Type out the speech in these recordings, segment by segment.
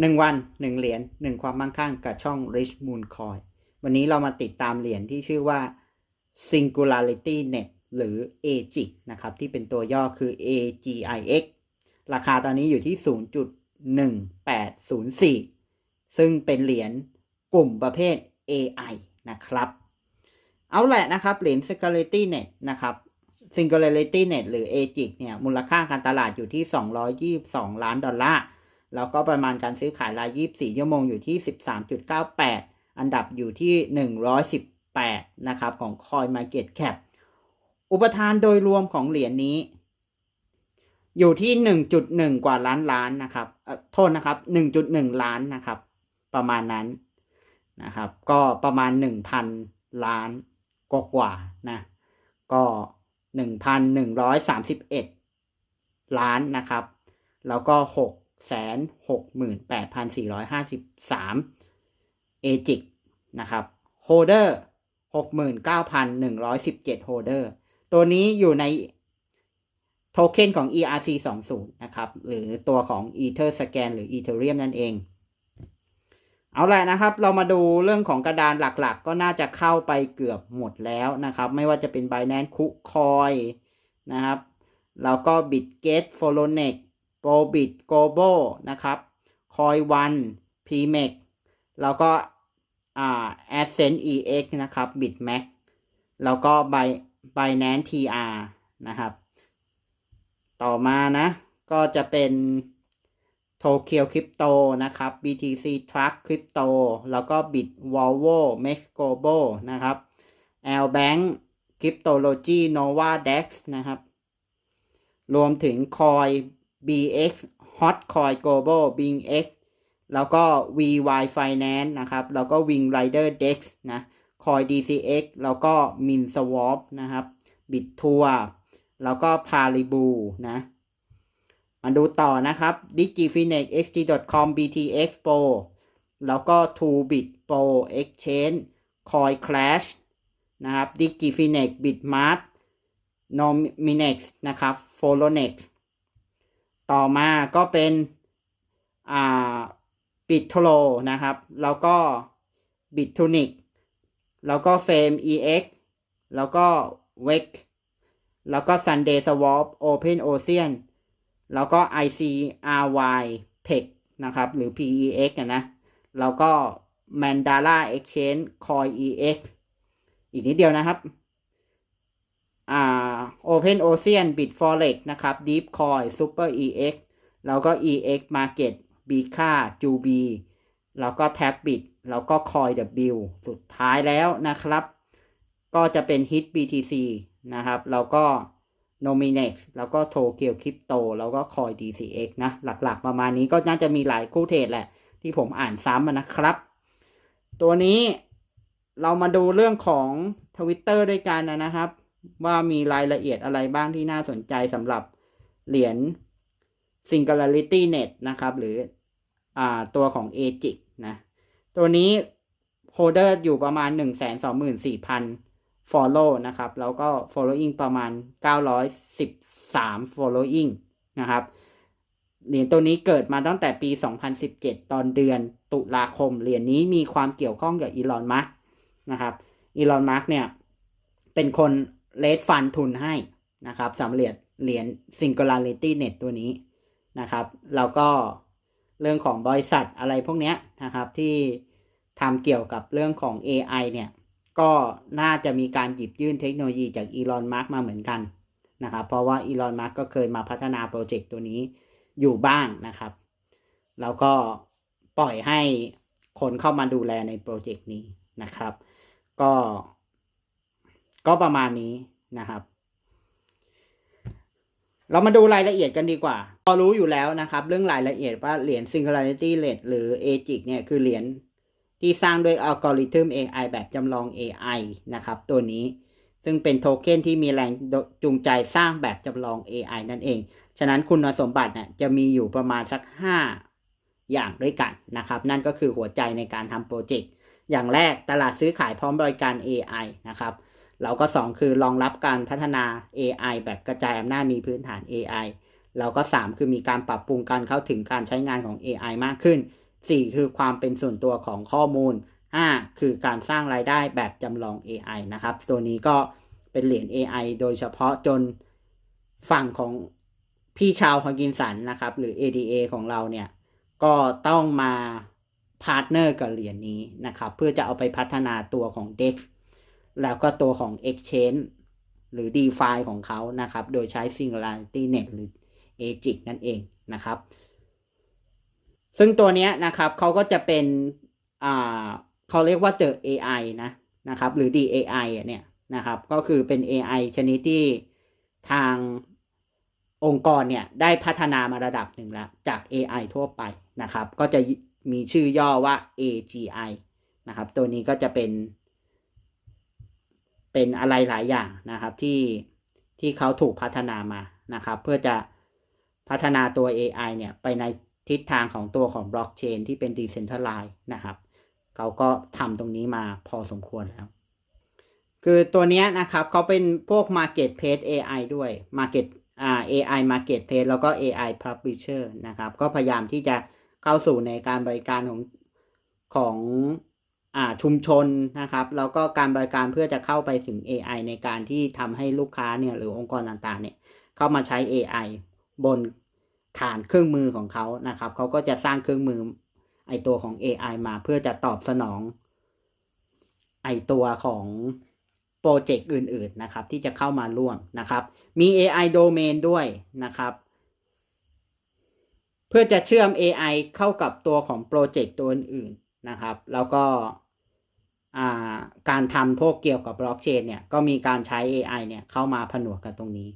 1 วัน 1 เหรียญ1ความมั่งคั่งกับช่อง Rich Moon Coin วันนี้เรามาติดตามเหรียญที่ชื่อว่า Singularity Net หรือ AGIC นะครับ ที่เป็นตัวย่อคือ AGIX ราคาตอนนี้อยู่ที่ 0.1804 ซึ่งเป็นเหรียญกลุ่มประเภท AI นะครับ เอาแหละนะครับ เหรียญ Singularity Net นะครับ Singularity Net หรือ AGIC เนี่ย มูลค่าการตลาดอยู่ที่ 222 ล้านดอลลาร์ แล้วก็ประมาณการซื้อขายราย 24 ชั่วโมงอยู่ที่ 13.98 อันดับอยู่ที่ 118 นะครับของ Coin Market Cap อุปทานโดยรวมของเหรียญนี้ อยู่ที่ 1.1 กว่าล้านล้านนะครับโทษนะครับ 1.1 ล้านนะครับ ประมาณนั้นนะครับ ก็ประมาณ 1,000 ล้านกว่ากว่านะ ก็ 1,131 ล้านนะครับ แล้วก็ 668,453เอจิกนะครับโฮเดอร์69,117โฮเดอร์ตัวนี้อยู่ในโทเค็นของ ERC 20นะครับ หรือตัวของ Ether Scan หรือ Ethereum นั่นเอง เอาละนะครับ เรามาดูเรื่องของกระดานหลักๆก็น่าจะเข้าไปเกือบหมดแล้วนะครับ ไม่ว่าจะเป็น Binance KuCoin นะครับ แล้วก็ BitGet โปรบิดโกโบนะครับคอยวันพีเมกแล้วก็อ่า Ascent EX นะครับบิดแม็กแล้วก็ไบ Binance ร์นะครับ ต่อมานะ ก็จะเป็นโทเคียวคริปโตนะครับ BTC Truck คริปโตแล้วก็ Bit Volvo Mex Global นะครับ L Bank Cryptology Nova Dex นะครับ รวมถึง Coin BX Hot Coin Global BingX แล้วก็ VY Finance นะครับ แล้วก็ Wing Rider Dex นะ Coin DCX แล้วก็ Min Swap นะครับ BitTour แล้วก็ Paribu นะ มาดูต่อนะครับ digifinex xg.com btx pro แล้วก็ 2bit pro exchange coin crash นะครับ digifinex bitmart nominex นะครับ folonex ต่อมาก็เป็นบิตโทโลนะครับ แล้วก็บิตทูนิกแล้วก็เฟมเอ็กแล้วก็เวกแล้วก็ Sunday Swap Open Ocean แล้วก็ ICRY PEG นะครับ หรือ PEX นะแล้วก็ Mandala Exchange Coin EX อีกนิดเดียวนะครับ อ่า Open Ocean Bitforex นะครับ Deep Coin Super EX แล้วก็ EX Market Bika Jubi แล้วก็ Tabbit แล้วก็ Coin W สุดท้ายแล้วนะครับ ก็จะเป็น Hit BTC นะครับแล้วก็ Nominex แล้วก็ Tokyo Crypto แล้วก็ Coin DCX นะหลักๆ ประมาณนี้ก็น่าจะมีหลายคู่เทรดแหละ ที่ผมอ่านซ้ำนะครับ ตัวนี้เรามาดูเรื่องของ Twitter ด้วยกันนะครับ ว่ามีรายละเอียดอะไรบ้างที่น่าสนใจสำหรับเหรียญ Singularity Net นะครับ หรืออตัวของ AGIC นะ ตัวนี้โฮเดอร์อยู่ประมาณ 124,000 follow นะครับ แล้วก็ following ประมาณ 913 following นะครับ เหรียญตัวนี้เกิดมาตั้งแต่ปี 2017 ตอนเดือนตุลาคม เหรียญนี้มีความเกี่ยวข้องกับอีลอน มัสนะครับ อีลอน มัสเนี่ย เป็นคน เลดฟันทุนให้นะครับสำเร็จเหรียญ Singularity Net ตัวนี้นะครับ แล้วก็เรื่องของบริษัทอะไรพวกเนี้ยนะครับที่ทำเกี่ยวกับเรื่องของ AI เนี่ย ก็น่าจะมีการหยิบยื่นเทคโนโลยีจากอีลอนมาร์กมาเหมือนกันนะครับ เพราะว่าอีลอนมาร์กก็เคยมาพัฒนาโปรเจกต์ตัวนี้อยู่บ้างนะครับ แล้วก็ปล่อยให้คนเข้ามาดูแลในโปรเจกต์นี้นะครับ ก็ ก็ประมาณนี้นะครับ เรามาดูรายละเอียดกันดีกว่า พอรู้อยู่แล้วนะครับ เรื่องรายละเอียดว่าเหรียญ Singularity Rate หรือ AGIC เนี่ยคือเหรียญที่สร้างด้วยอัลกอริทึม AI แบบจำลอง AI นะครับ ตัวนี้ซึ่งเป็นโทเค็นที่มีแรงจูงใจสร้างแบบจำลอง AI นั่นเอง ฉะนั้นคุณสมบัติเนี่ยจะมีอยู่ประมาณสัก 5 อย่างด้วยกันนะครับ นั่นก็คือหัวใจในการทำโปรเจกต์ อย่างแรกตลาดซื้อขายพร้อมบริการ AI นะครับ แล้วก็ 2 คือรองรับการพัฒนา AI แบบกระจายอำนาจมีพื้นฐาน AI แล้วก็ 3 คือมีการปรับปรุงการเข้าถึงการใช้งานของ AI มากขึ้น 4 คือความเป็นส่วนตัวของข้อมูล 5 คือการสร้างรายได้แบบจำลอง AI นะครับ ตัวนี้ก็เป็นเหรียญ AI โดยเฉพาะจนฝั่งของพี่ชาวฮอกินสันนะครับ หรือ ADA ของเราเนี่ย ก็ต้องมาพาร์ทเนอร์กับเหรียญนี้นะครับ เพื่อจะเอาไปพัฒนาตัวของ DEX แล้วก็ตัวของ Exchange หรือ DeFi ของเขานะครับ โดยใช้ Singularity Net หรือ AGIC นั่นเองนะครับ ซึ่งตัวนี้นะครับเขาก็จะเป็นอ่าเขาเรียกว่า The AI นะนะครับหรือ DAI เนี่ยนะครับ ก็คือเป็น AI ชนิดที่ทางองค์กรเนี่ยได้พัฒนามาระดับหนึ่งแล้ว จาก AI ทั่วไปนะครับ ก็จะมีชื่อย่อว่า AGI นะครับ ตัวนี้ก็จะเป็น เป็นอะไรหลายอย่างนะครับที่ที่เขาถูกพัฒนามานะครับ เพื่อจะพัฒนาตัว AI เนี่ยไปในทิศทางของตัวของบล็อกเชนที่เป็น Decentralized นะครับเขาก็ทำตรงนี้มาพอสมควรแล้ว คือตัวนี้นะครับเขาเป็นพวก Marketplace AI ด้วย Market อ่า AI Marketplace แล้วก็ AI Publisher นะครับ ก็พยายามที่จะเข้าสู่ในการบริการของของ ชุมชนนะครับ แล้วก็การบริการเพื่อจะเข้าไปถึง AI ในการที่ทำให้ลูกค้าเนี่ยหรือองค์กรต่างๆเนี่ยเข้ามาใช้ AI บนฐานเครื่องมือของเขานะครับเขาก็จะสร้างเครื่องมือไอตัวของ AI มาเพื่อจะตอบสนอง ไอตัวของโปรเจกต์อื่น ๆนะครับ ที่จะเข้ามาร่วมนะครับ มี AI Domain ด้วยนะครับ เพื่อจะเชื่อม AI เข้ากับตัวของโปรเจกต์ตัวอื่นๆ นะครับ แล้วก็การทำพวกเกี่ยวกับบล็อกเชนเนี่ยก็มีการใช้ AI เนี่ยเข้ามาผนวกกันตรงนี้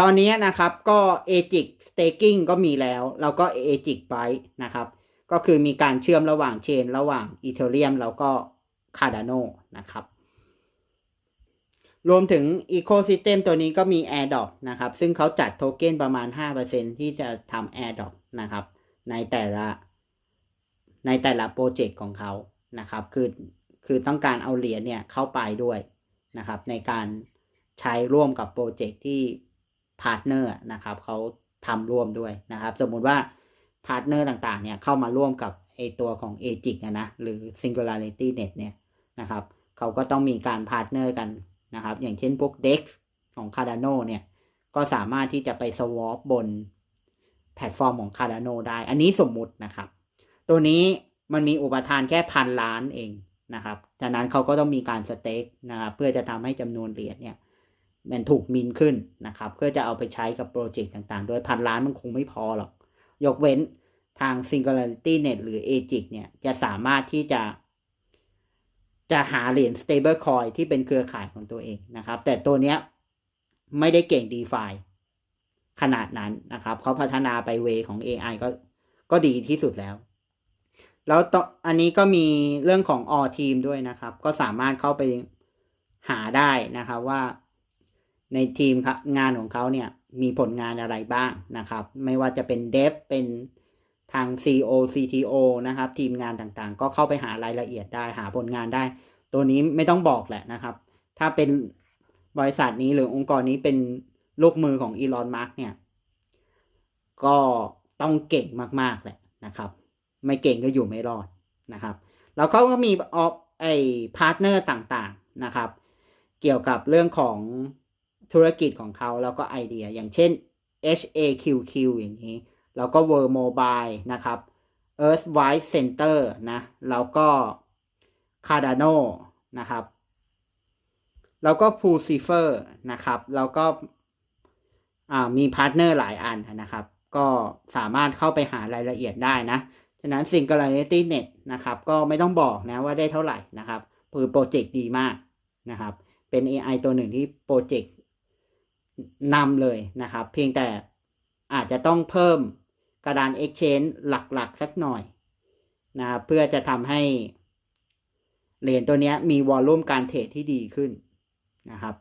ตอนนี้นะครับก็ AGIC Staking ก็มีแล้ว แล้วก็ AGIC Byte นะครับ ก็คือมีการเชื่อมระหว่างเชน ระหว่าง Ethereum แล้วก็ Cardano นะครับ รวมถึง Ecosystem ตัวนี้ก็มี AirDrop นะครับ ซึ่งเขาจัดโทเก้นประมาณ 5%ที่จะทำ AirDrop นะครับ ในแต่ละ ในแต่ละโปรเจกต์ของเขานะครับ คือคือต้องการเอาเหรียญเนี่ยเข้าไปด้วยนะครับ ในการใช้ร่วมกับโปรเจกต์ที่พาร์ทเนอร์นะครับเขาทำร่วมด้วยนะครับ สมมุติว่าพาร์ทเนอร์ต่างๆ เนี่ยเข้ามาร่วมกับไอตัวของ a g i c นะนะหรือ Singularity Net เนี่ยนะครับเขาก็ต้องมีการพาร์ทเนอร์กันนะครับ อย่างเช่นพวก DEX ของ Cardano เนี่ย ก็สามารถที่จะไป swap บนแพลตฟอร์มของ Cardano ได้ อันนี้สมมุตินะครับ ตัวนี้มันมีอุปทานแค่พันล้านเองนะครับฉะนั้นเขาก็ต้องมีการสเต็กนะครับเพื่อจะทำให้จำนวนเหรียญเนี่ยมันถูกมินขึ้นนะครับเพื่อจะเอาไปใช้กับโปรเจกต์ต่างๆ โดยพันล้านมันคงไม่พอหรอก ยกเว้นทาง Singularity Net หรือ AGIC เนี่ยจะสามารถที่จะ จะหาเหรียญ stable coin ที่เป็นเครือข่ายของตัวเองนะครับ แต่ตัวเนี้ยไม่ได้เก่ง DeFi ขนาดนั้นนะครับเขาพัฒนาไปเวของ AI ก็ก็ดีที่สุดแล้ว แล้วตอันนี้ก็มีเรื่องของ all team ด้วยนะครับ ก็สามารถเข้าไปหาได้นะครับว่าในทีมงานของเขาเนี่ยมีผลงานอะไรบ้างนะครับ ไม่ว่าจะเป็นเดฟเป็นทาง CO CTO นะครับ ทีมงานต่างๆ ก็เข้าไปหารายละเอียดได้หาผลงานได้ ตัวนี้ไม่ต้องบอกแหละนะครับ ถ้าเป็นบริษัทนี้หรือองค์กรนี้เป็นลูกมือของอีลอนมาร์กเนี่ย ก็ต้องเก่งมากๆแหละนะครับ ไม่เก่งก็อยู่ไม่รอดนะครับ แล้วเขาก็มีออฟไอพาร์ทเนอร์ต่างๆนะครับ เกี่ยวกับเรื่องของธุรกิจของเขาแล้วก็ไอเดีย อย่างเช่น HAQQ อย่างนี้ แล้วก็ World Mobile นะครับ Earthwide Center นะ แล้วก็ Cardano นะครับ แล้วก็ p u l s i f e r นะครับ แล้วก็มีพาร์ทเนอร์หลายอันนะครับ ก็สามารถเข้าไปหารายละเอียดได้นะ ฉะนั้น Singularity Net นะครับ ก็ไม่ต้องบอกนะว่าได้เท่าไหร่นะครับคือโปรเจกต์ดีมากนะครับ เป็น AI ตัวหนึ่งที่โปรเจกต์นำเลยนะครับ เพียงแต่อาจจะต้องเพิ่มกระดาน Exchange หลักๆ สักหน่อยนะเพื่อจะทำให้เหรียญตัวนี้มีวอลลุ่มการเทรดที่ดีขึ้นนะครับ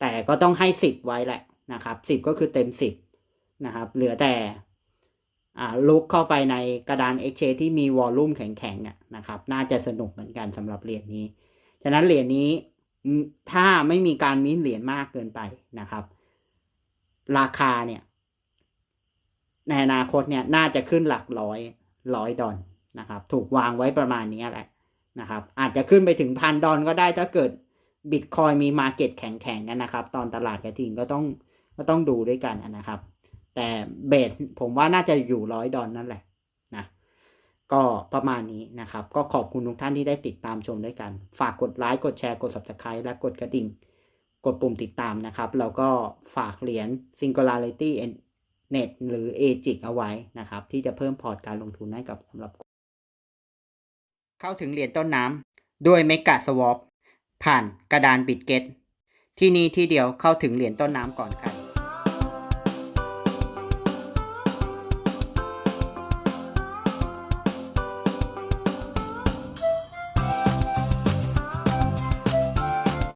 แต่ก็ต้องให้สิบไว้แหละนะครับสิบก็คือเต็มสิบนะครับ เหลือแต่ ลุกเข้าไปในกระดาน Exchange ที่มีวอลลุ่มแข็งๆนะครับ น่าจะสนุกเหมือนกันสำหรับเหรียญนี้ ฉะนั้นเหรียญนี้ถ้าไม่มีการมิ้นเหรียญมากเกินไปนะครับ ราคาเนี่ย ในอนาคตเนี่ยน่าจะขึ้นหลักร้อยร้อยดอลนะครับ ถูกวางไว้ประมาณนี้แหละนะครับ อาจจะขึ้นไปถึงพันดอลก็ได้ถ้าเกิดบิตคอยมีมาเก็ตแข็งๆกันนะครับ ตอนตลาดกระทิงก็ต้องก็ต้องดูด้วยกันนะครับ แต่เบสผมว่าน่าจะอยู่ร้อยดอลนั่นแหละนะก็ประมาณนี้นะครับ ก็ขอบคุณทุกท่านที่ได้ติดตามชมด้วยกัน ฝากกดไลค์กดแชร์กด subscribe และกดกระดิ่ง กดปุ่มติดตามนะครับ แล้วก็ฝากเหรียญ Singularity Net หรือ AGIC เอาไว้นะครับ ที่จะเพิ่มพอร์ตการลงทุนให้กับสำหรับ เข้าถึงเหรียญต้นน้ำด้วย Mega Swap ผ่านกระดาน Bitget ที่นี่ที่เดียวเข้าถึงเหรียญต้นน้ำก่อนครับ